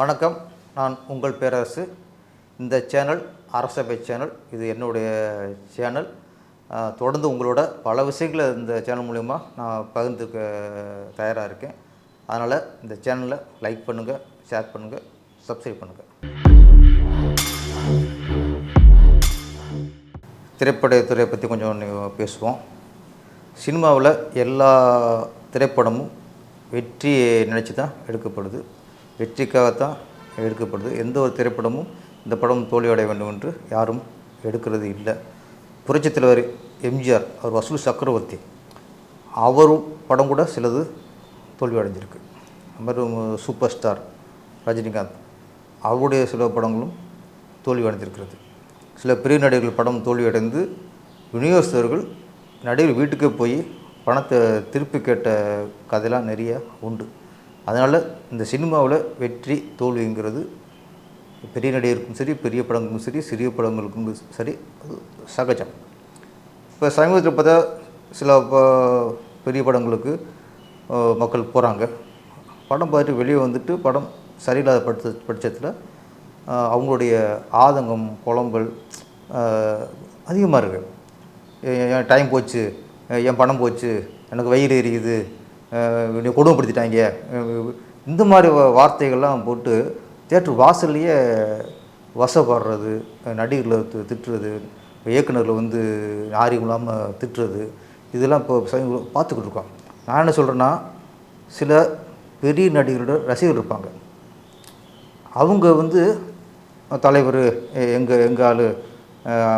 வணக்கம். நான் உங்கள் பேரரசு. இந்த சேனல் அரசபை சேனல் இது என்னுடைய சேனல். தொடர்ந்து உங்களோட பல விஷயங்களை இந்த சேனல் மூலிமா நான் பகிர்ந்துக்க தயாராக இருக்கேன். அதனால் இந்த சேனலை லைக் பண்ணுங்கள் ஷேர் பண்ணுங்கள் சப்ஸ்கிரைப் பண்ணுங்கள் திரைப்படத்துறையை பற்றி கொஞ்சம் பேசுவோம். சினிமாவில் எல்லா திரைப்படமும் வெற்றியை நினச்சி தான் எடுக்கப்படுது. வெற்றிக்காகத்தான் எடுக்கப்படுது. எந்த ஒரு திரைப்படமும் இந்த படம் தோல்வியடைய வேண்டும் என்று யாரும் எடுக்கிறது இல்லை. புரட்சித் தலைவர் எம்ஜிஆர் அவர் வசூல் சக்கரவர்த்தி அவரும் படம் கூட சிலது தோல்வி அடைஞ்சிருக்கு அது மாதிரி சூப்பர் ஸ்டார் ரஜினிகாந்த் அவருடைய சில படங்களும் தோல்வி அடைஞ்சிருக்கிறது சில பெரிய நடிகர்கள் படம் தோல்வியடைந்து விநியோகஸ்தர்கள் நடிகர் வீட்டுக்கே போய் பணத்தை திருப்பி கேட்ட கதையெல்லாம் நிறைய உண்டு. அதனால் இந்த சினிமாவில் வெற்றி தோல்விங்கிறது பெரிய நடிகருக்கும் சரி பெரிய படங்களுக்கும் சரி சிறிய படங்களுக்கும் சரி அது சகஜம். இப்போ சமீபத்தில் பார்த்தா சில ப- பெரிய படங்களுக்கு மக்கள் போகிறாங்க படம் பார்த்துட்டு வெளியே வந்துட்டு படம் சரியில்லாத பட்ச பட்சத்தில் அவங்களுடைய ஆதங்கம் புலம்பல் அதிகமாக இருக்குது என் டைம் போச்சு? என் பணம் போச்சு? எனக்கு வயிறு எரியுது. கொடுமைப்படுத்திட்டாங்க. இந்த மாதிரி வார்த்தைகள்லாம் போட்டு தேட்டர் வாசல்லையே வசப்படுறது நடிகர்களை திட்டுறது இயக்குநர்களை வந்து யாரையும் இல்லாமல் திட்டுறது இதெல்லாம் இப்போ பார்த்துக்கிட்டு இருக்கோம். நான் என்ன சொல்கிறேன்னா சில பெரிய நடிகரோட ரசிகர்கள் இருப்பாங்க. அவங்க வந்து தலைவர் எங்கள் எங்கள் ஆள்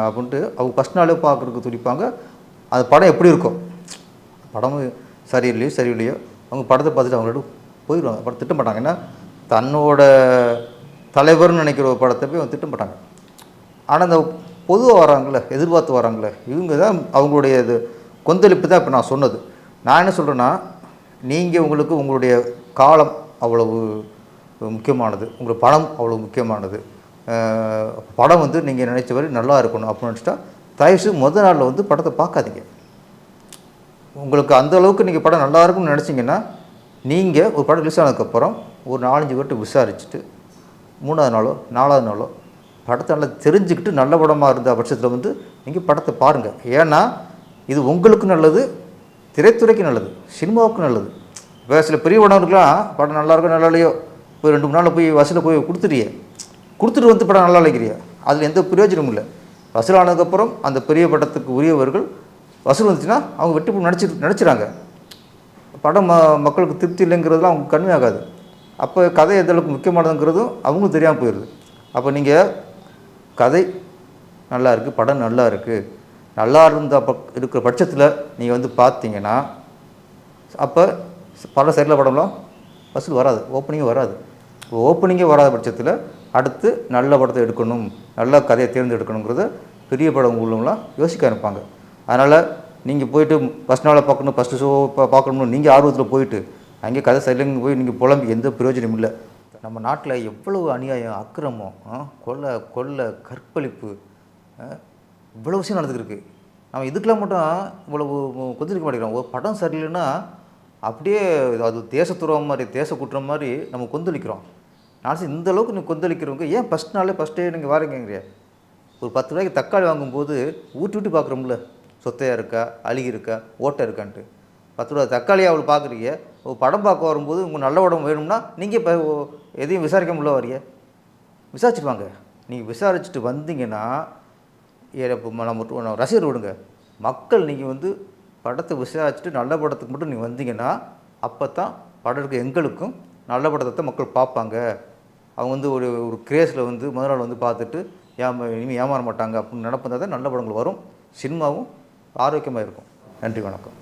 அப்படின்ட்டு அவங்க ஃபஸ்ட் நாளே பார்க்குறதுக்கு துடிப்பாங்க. அது படம் எப்படி இருக்கும்? படம் சரியில்லையோ சரியில்லையோ அவங்க படத்தை பார்த்துட்டு அவங்களோட போயிடுவாங்க. படம் திட்ட மாட்டாங்க. ஏன்னா தன்னோட தலைவர்னு நினைக்கிற ஒரு படத்தை போய் அவங்க திட்ட மாட்டாங்க. ஆனால் இந்த பொதுவாக வராங்களே எதிர்பார்த்து வராங்களே இவங்க தான் அவங்களுடைய இது கொந்தளிப்பு தான் இப்போ நான் சொன்னது. நான் என்ன சொல்கிறேன்னா நீங்கள் உங்களுக்கு உங்களுடைய காலம் அவ்வளவு முக்கியமானது உங்களுக்கு பணம் அவ்வளோ முக்கியமானது. படம் வந்து நீங்கள் நினைச்ச வரை நல்லா இருக்கணும் அப்படின்னு நினச்சிட்டா தயவுசு முதல் நாளில் வந்து படத்தை பார்க்காதீங்க. உங்களுக்கு அந்த அளவுக்கு நீங்கள் படம் நல்லா இருக்கும்னு நினச்சிங்கன்னா நீங்கள் ஒரு படம் ரிலீஸ் ஆனதுக்கப்புறம் ஒரு நாலஞ்சு பேர்கிட்ட விசாரிச்சுட்டு மூணாவது நாளோ நாலாவது நாளோ படத்தை நல்லா தெரிஞ்சுக்கிட்டு நல்ல படமாக இருந்த பட்சத்தில் வந்து நீங்கள் படத்தை பாருங்கள் ஏன்னா இது உங்களுக்கு நல்லது திரைத்துறைக்கு நல்லது சினிமாவுக்கு நல்லது. இப்போ சில பெரிய படம்லாம் படம் நல்லா இருக்கோ நல்லா இல்லையோ போய் ரெண்டு மூணு நாளில் போய் வசூலில் போய் கொடுத்துட்டியே. கொடுத்துட்டு வந்து படம் நல்லா இல்லைக்கிறியா அதில் எந்த பிரயோஜனமும் இல்லை. வசூலானதுக்கப்புறம் அந்த பெரிய படத்துக்கு உரியவர்கள் வசூல் வந்துச்சுன்னா அவங்க வெற்றி நடிச்சு நடிச்சிடாங்க படம் ம- மக்களுக்கு திருப்தி இல்லைங்கிறதுலாம் அவங்க கம்மியாகாது அப்போ கதை எந்த அளவுக்கு முக்கியமானதுங்கிறதும் அவங்களும் தெரியாமல் போயிடுது அப்போ நீங்கள் கதை நல்லா இருக்குது படம் நல்லா இருக்குது நல்லா இருந்த அப்போ இருக்கிற பட்சத்தில் நீங்கள் வந்து பார்த்தீங்கன்னா அப்போ பல சரியில்லை படம்லாம் வசூல் வராது ஓப்பனிங்கே வராது. ஓப்பனிங்கே வராத பட்சத்தில் அடுத்து நல்ல படத்தை எடுக்கணும் நல்ல கதையை தேர்ந்தெடுக்கணுங்கிறத பெரிய படம் உள்ளவங்களாம் யோசிக்க ஆரம்பிப்பாங்க. அதனால் நீங்கள் போயிட்டு ஃபஸ்ட் நாளை பார்க்கணும் ஃபஸ்ட்டு ஷோ பார்க்கணும்னு நீங்கள் ஆர்வத்தில் போயிட்டு அங்கே கதை சரியில்லைங்க போய் நீங்கள் புலம்பி எந்த பிரயோஜனம் இல்லை. நம்ம நாட்டில் எவ்வளவு அநியாயம் அக்கிரமம் ஆ, கொலை கொள்ளை கற்பழிப்பு இவ்வளோ விஷயம் நடந்துருக்கு நம்ம இதுக்கெல்லாம் மட்டும் இவ்வளவு கொந்தளிக்க மாட்டேங்கிறோம். ஒரு படம் சரியில்லைன்னா அப்படியே அது தேச மாதிரி தேச குற்றம் மாதிரி நம்ம கொந்தளிக்கிறோம். நான் இந்த அளவுக்கு நீங்கள் கொந்தளிக்கிறவங்க ஏன் ஃபஸ்ட் நாளே ஃபஸ்ட்டே நீங்கள் வாரங்கிறீங்க ஒரு பத்து ரூபாய்க்கு தக்காளி வாங்கும்போது ஊட்டி ஊட்டி பார்க்குறோம்ல. சொத்தையாக இருக்கா அழுகி இருக்கா ஓட்டை இருக்கான்ட்டு. பத்து ரூபா தக்காளியாக அவள் பார்க்குறீங்க. ஒரு படம் பார்க்க வரும்போது உங்கள் நல்ல உடம்பு வேணும்னா நீங்கள் இப்போ எதையும் விசாரிக்க முடியல வரிய விசாரிச்சுடுவாங்க நீங்கள் விசாரிச்சுட்டு வந்தீங்கன்னா ஏ- இப்போ நம்ம ரசிகர் விடுங்க. மக்கள் நீங்கள் வந்து படத்தை விசாரிச்சுட்டு நல்ல படத்துக்கு மட்டும் நீங்கள் வந்தீங்கன்னா அப்போ தான் படம் இருக்க எங்களுக்கும் நல்ல படத்தை தான் மக்கள் பார்ப்பாங்க. அவங்க வந்து ஒரு ஒரு கிரேஸில் வந்து முதல் நாள் வந்து பார்த்துட்டு ஏமா இனிமேல் ஏமாற மாட்டாங்க அப்படின்னு நினப்பு தான் நல்ல படங்கள் வரும். சினிமாவும் ஆரோக்கியமாக இருக்கும். நன்றி வணக்கம்.